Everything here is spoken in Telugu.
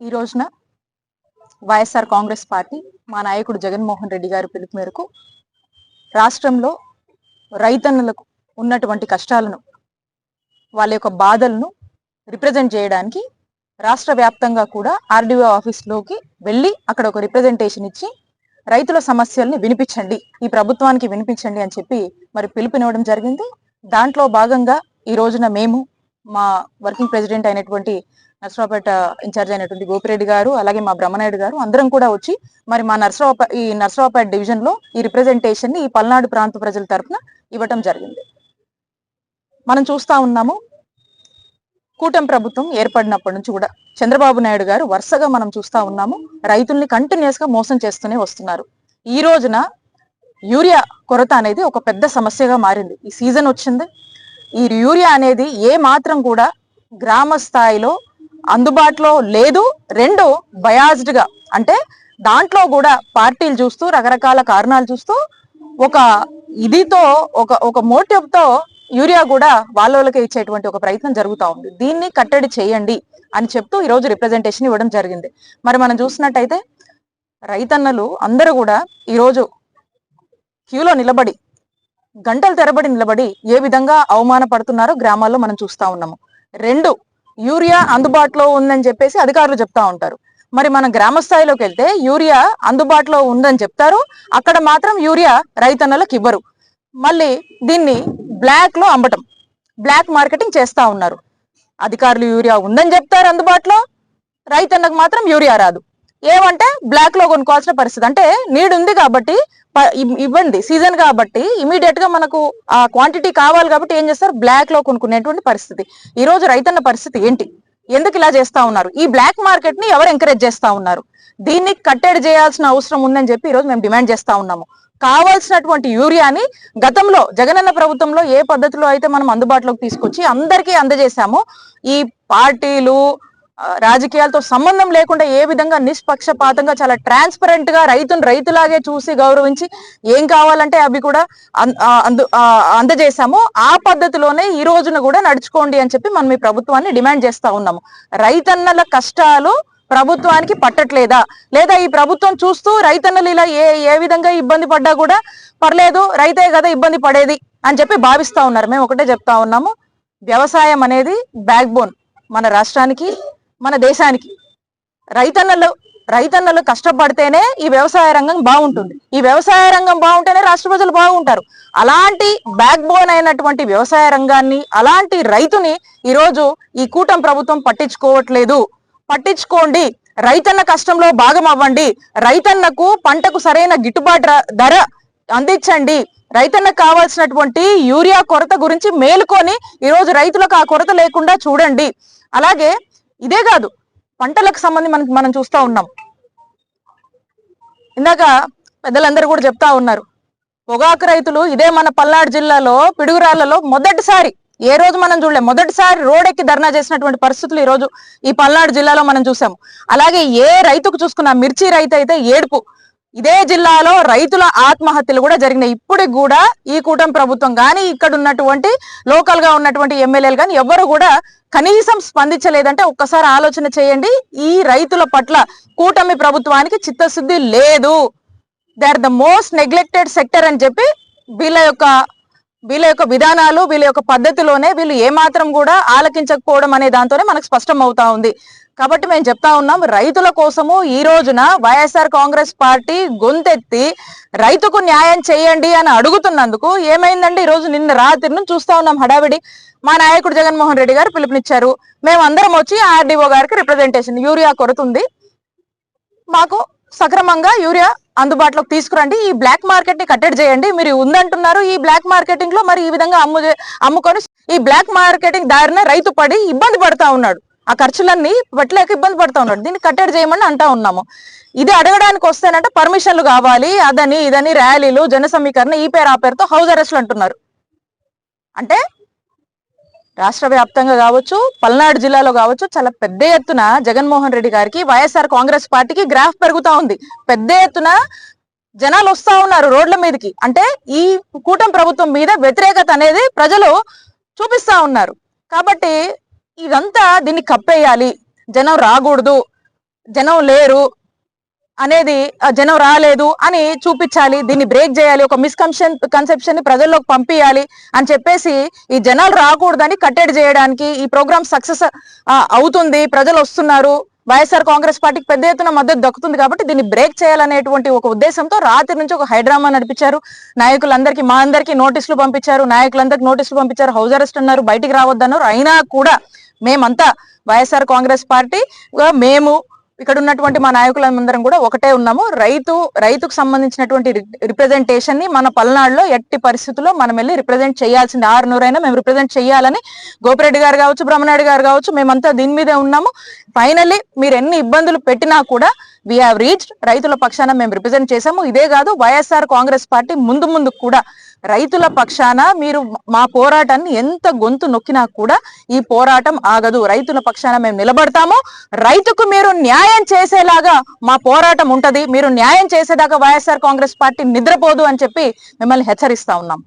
ఈ రోజున వైఎస్ఆర్ కాంగ్రెస్ పార్టీ మా నాయకుడు జగన్మోహన్ రెడ్డి గారి పిలుపు మేరకు రాష్ట్రంలో రైతన్నులకు ఉన్నటువంటి కష్టాలను వాళ్ళ యొక్క బాధలను రిప్రజెంట్ చేయడానికి రాష్ట్ర వ్యాప్తంగా కూడా ఆర్డీఓ ఆఫీస్లోకి వెళ్ళి అక్కడ ఒక రిప్రజెంటేషన్ ఇచ్చి రైతుల సమస్యల్ని వినిపించండి ఈ ప్రభుత్వానికి వినిపించండి అని చెప్పి మరి పిలుపునివ్వడం జరిగింది. దాంట్లో భాగంగా ఈ రోజున మేము మా వర్కింగ్ ప్రెసిడెంట్ అయినటువంటి నర్సరావుపేట ఇన్ఛార్జ్ అయినటువంటి గోపిరెడ్డి గారు అలాగే మా బ్రహ్మనాయుడు గారు అందరం కూడా వచ్చి మరి మా నర్సరావుపేట ఈ నర్సరావుపేట డివిజన్లో ఈ రిప్రజెంటేషన్ని ఈ పల్నాడు ప్రాంత ప్రజల తరఫున ఇవ్వటం జరిగింది. మనం చూస్తా ఉన్నాము కూటమి ప్రభుత్వం ఏర్పడినప్పటి నుంచి కూడా చంద్రబాబు నాయుడు గారు వరుసగా మనం చూస్తా ఉన్నాము రైతుల్ని కంటిన్యూస్గా మోసం చేస్తూనే వస్తున్నారు. ఈ రోజున యూరియా కొరత అనేది ఒక పెద్ద సమస్యగా మారింది. ఈ సీజన్ వచ్చింది. ఈ యూరియా అనేది ఏ మాత్రం కూడా గ్రామ స్థాయిలో అందుబాటులో లేదు. రెండు బయాజ్డ్గా అంటే దాంట్లో కూడా పార్టీలు చూస్తూ రకరకాల కారణాలు చూస్తూ ఒక ఇదితో ఒక ఒక మోటివ్తో యూరియా కూడా వాళ్ళకి ఇచ్చేటువంటి ఒక ప్రయత్నం జరుగుతూ ఉంది. దీన్ని కట్టడి చేయండి అని చెప్తూ ఈరోజు రిప్రజెంటేషన్ ఇవ్వడం జరిగింది. మరి మనం చూసినట్టయితే రైతన్నలు అందరూ కూడా ఈరోజు క్యూలో నిలబడి గంటలు తెరబడి నిలబడి ఏ విధంగా అవమానపడుతున్నారో గ్రామాల్లో మనం చూస్తూ ఉన్నాము. రెండు యూరియా అందుబాటులో ఉందని చెప్పేసి అధికారులు చెప్తా ఉంటారు. మరి మన గ్రామ స్థాయిలోకి వెళ్తే యూరియా అందుబాటులో ఉందని చెప్తారు. అక్కడ మాత్రం యూరియా రైతన్నలకు ఇవ్వరు. మళ్ళీ దీన్ని బ్లాక్లో అమ్మటం బ్లాక్ మార్కెటింగ్ చేస్తా ఉన్నారు. అధికారులు యూరియా ఉందని చెప్తారు అందుబాటులో రైతన్నకు మాత్రం యూరియా రాదు. ఏమంటే బ్లాక్లో కొనుక్కోవాల్సిన పరిస్థితి. అంటే నీడు ఉంది కాబట్టి ఇవ్వండి. సీజన్ కాబట్టి ఇమీడియట్గా మనకు ఆ క్వాంటిటీ కావాలి కాబట్టి ఏం చేస్తారు? బ్లాక్లో కొనుక్కునేటువంటి పరిస్థితి. ఈ రోజు రైతన్న పరిస్థితి ఏంటి? ఎందుకు ఇలా చేస్తా ఉన్నారు? ఈ బ్లాక్ మార్కెట్ని ఎవరు ఎంకరేజ్ చేస్తా ఉన్నారు? దీన్ని కట్టడి చేయాల్సిన అవసరం ఉందని చెప్పి ఈ రోజు మేము డిమాండ్ చేస్తా ఉన్నాము. కావాల్సినటువంటి యూరియాని గతంలో జగనన్న ప్రభుత్వంలో ఏ పద్ధతిలో అయితే మనం అందుబాటులోకి తీసుకొచ్చి అందరికీ అందజేశామో ఈ పార్టీలు రాజకీయాలతో సంబంధం లేకుండా ఏ విధంగా నిష్పక్షపాతంగా చాలా ట్రాన్స్పరెంట్గా రైతును రైతులాగే చూసి గౌరవించి ఏం కావాలంటే అవి కూడా అందు అందజేశాము. ఆ పద్ధతిలోనే ఈ రోజున కూడా నడుచుకోండి అని చెప్పి మనం ఈ ప్రభుత్వాన్ని డిమాండ్ చేస్తా ఉన్నాము. రైతన్నల కష్టాలు ప్రభుత్వానికి పట్టట్లేదా? లేదా ఈ ప్రభుత్వం చూస్తూ రైతన్నలు ఇలా ఏ ఏ విధంగా ఇబ్బంది పడ్డా కూడా పర్లేదు రైతే కదా ఇబ్బంది పడేది అని చెప్పి భావిస్తా ఉన్నారు. మేము ఒకటే చెప్తా ఉన్నాము. వ్యవసాయం అనేది బ్యాక్ బోన్ మన రాష్ట్రానికి. మన దేశానికి. రైతన్నలు రైతన్నలు కష్టపడితేనే ఈ వ్యవసాయ రంగం బాగుంటుంది. ఈ వ్యవసాయ రంగం బాగుంటేనే రాష్ట్ర ప్రజలు బాగుంటారు. అలాంటి బ్యాక్ బోన్ అయినటువంటి వ్యవసాయ రంగాన్ని అలాంటి రైతుని ఈరోజు ఈ కూటమి ప్రభుత్వం పట్టించుకోవట్లేదు. పట్టించుకోండి. రైతన్న కష్టంలో భాగం అవ్వండి. రైతన్నకు పంటకు సరైన గిట్టుబాటు ధర అందించండి. రైతన్నకు కావాల్సినటువంటి యూరియా కొరత గురించి మేలుకొని ఈరోజు రైతులకు ఆ కొరత లేకుండా చూడండి. అలాగే ఇదే కాదు పంటలకు సంబంధించి మనకి మనం చూస్తా ఉన్నాం. ఇందాక పెద్దలందరూ కూడా చెప్తా ఉన్నారు పొగాకు రైతులు ఇదే మన పల్నాడు జిల్లాలో పిడుగురాళ్ళలో మొదటిసారి ఏ రోజు మనం చూడలేం మొదటిసారి రోడ్ ఎక్కి ధర్నా చేసినటువంటి పరిస్థితులు ఈ రోజు ఈ పల్నాడు జిల్లాలో మనం చూసాము. అలాగే ఏ రైతుకు చూసుకున్నా మిర్చి రైతు అయితే ఏడుపు. ఇదే జిల్లాలో రైతుల ఆత్మహత్యలు కూడా జరిగినాయి. ఇప్పటికి కూడా ఈ కూటమి ప్రభుత్వం కానీ ఇక్కడ ఉన్నటువంటి లోకల్గా ఉన్నటువంటి ఎమ్మెల్యేలు కానీ ఎవరు కూడా కనీసం స్పందించలేదంటే ఒక్కసారి ఆలోచన చేయండి. ఈ రైతుల పట్ల కూటమి ప్రభుత్వానికి చిత్తశుద్ధి లేదు. They are the most neglected sector అని చెప్పి వీళ్ళ యొక్క వీళ్ళ యొక్క విధానాలు వీళ్ళ యొక్క పద్ధతిలోనే వీళ్ళు ఏమాత్రం కూడా ఆలకించకపోవడం అనే దాంతోనే మనకు స్పష్టం అవుతా ఉంది. కాబట్టి మేము చెప్తా ఉన్నాం రైతుల కోసము ఈ రోజున వైఎస్ఆర్ కాంగ్రెస్ పార్టీ గొంతెత్తి రైతుకు న్యాయం చేయండి అని అడుగుతున్నందుకు ఏమైందండి? ఈ రోజు నిన్న రాత్రి నుంచి చూస్తా ఉన్నాం హడావిడి. మా నాయకుడు జగన్మోహన్ రెడ్డి గారు పిలుపునిచ్చారు. మేము అందరం వచ్చి ఆర్డీఓ గారికి రిప్రజెంటేషన్ యూరియా కొరత ఉంది మాకు సక్రమంగా యూరియా అందుబాటులోకి తీసుకురండి. ఈ బ్లాక్ మార్కెట్ని కట్టడి చేయండి. మీరు ఉందంటున్నారు. ఈ బ్లాక్ మార్కెటింగ్లో మరి ఈ విధంగా అమ్ము అమ్ముకొని ఈ బ్లాక్ మార్కెటింగ్ దారిన రైతు పడి ఇబ్బంది పడతా ఉన్నాడు. ఆ ఖర్చులన్నీ పెట్టలేక ఇబ్బంది పడుతూ ఉన్నాడు. దీన్ని కట్టడి చేయమని అంటా ఉన్నాము. ఇది అడగడానికి వస్తేనంటే పర్మిషన్లు కావాలి అదని ఇదని ర్యాలీలు జన సమీకరణ ఈ పేరు ఆ పేరుతో హౌస్ అరెస్ట్లు అంటున్నారు. అంటే రాష్ట్ర వ్యాప్తంగా కావచ్చు పల్నాడు జిల్లాలో కావచ్చు చాలా పెద్ద ఎత్తున జగన్మోహన్ రెడ్డి గారికి వైఎస్ఆర్ కాంగ్రెస్ పార్టీకి గ్రాఫ్ పెరుగుతా ఉంది. పెద్ద ఎత్తున జనాలు వస్తా ఉన్నారు రోడ్ల మీదకి. అంటే ఈ కూటమి ప్రభుత్వం మీద వ్యతిరేకత అనేది ప్రజలు చూపిస్తా ఉన్నారు. కాబట్టి ఇదంతా దీన్ని కప్పేయాలి. జనం రాకూడదు. జనం లేరు అనేది జనం రాలేదు అని చూపించాలి. దీన్ని బ్రేక్ చేయాలి. ఒక మిస్కన్సెప్షన్ కన్సెప్షన్ని ప్రజల్లోకి పంపించాలి అని చెప్పేసి ఈ జనాలు రాకూడదని కట్టడి చేయడానికి ఈ ప్రోగ్రామ్ సక్సెస్ అవుతుంది. ప్రజలు వస్తున్నారు. వైఎస్ఆర్ కాంగ్రెస్ పార్టీకి పెద్ద ఎత్తున మద్దతు దక్కుతుంది కాబట్టి దీన్ని బ్రేక్ చేయాలనేటువంటి ఒక ఉద్దేశంతో రాత్రి నుంచి ఒక హైడ్రామా నడిపించారు. నాయకులందరికీ మా అందరికీ నోటీసులు పంపించారు. నాయకులందరికీ నోటీసులు పంపించారు. హౌస్ అరెస్ట్ అన్నారు. బయటికి రావద్దన్నారు. అయినా కూడా మేమంతా వైఎస్ఆర్ కాంగ్రెస్ పార్టీ మేము ఇక్కడ ఉన్నటువంటి మా నాయకులందరం కూడా ఒకటే ఉన్నాము. రైతు రైతుకు సంబంధించినటువంటి రిప్రజెంటేషన్ని మన పల్నాడులో ఎట్టి పరిస్థితుల్లో మనం వెళ్ళి రిప్రజెంట్ చేయాల్సింది. ఆరు నూరైనా మేము రిప్రజెంట్ చేయాలని గోపిరెడ్డి గారు కావచ్చు బ్రహ్మనాయుడు గారు కావచ్చు మేమంతా దీని మీదే ఉన్నాము. ఫైనల్లీ మీరు ఎన్ని ఇబ్బందులు పెట్టినా కూడా వీ హ్యావ్ రీచ్డ్ రైతుల పక్షాన మేము రిప్రజెంట్ చేశాము. ఇదే కాదు వైఎస్ఆర్ కాంగ్రెస్ పార్టీ ముందు ముందు కూడా రైతుల పక్షాన మీరు మా పోరాటాన్ని ఎంత గొంతు నొక్కినా కూడా ఈ పోరాటం ఆగదు. రైతుల పక్షాన మేము నిలబడతాము. రైతుకు మీరు న్యాయం చేసేలాగా మా పోరాటం ఉంటది. మీరు న్యాయం చేసేదాకా వైఎస్ఆర్ కాంగ్రెస్ పార్టీ నిద్రపోదు అని చెప్పి మిమ్మల్ని హెచ్చరిస్తా ఉన్నాం.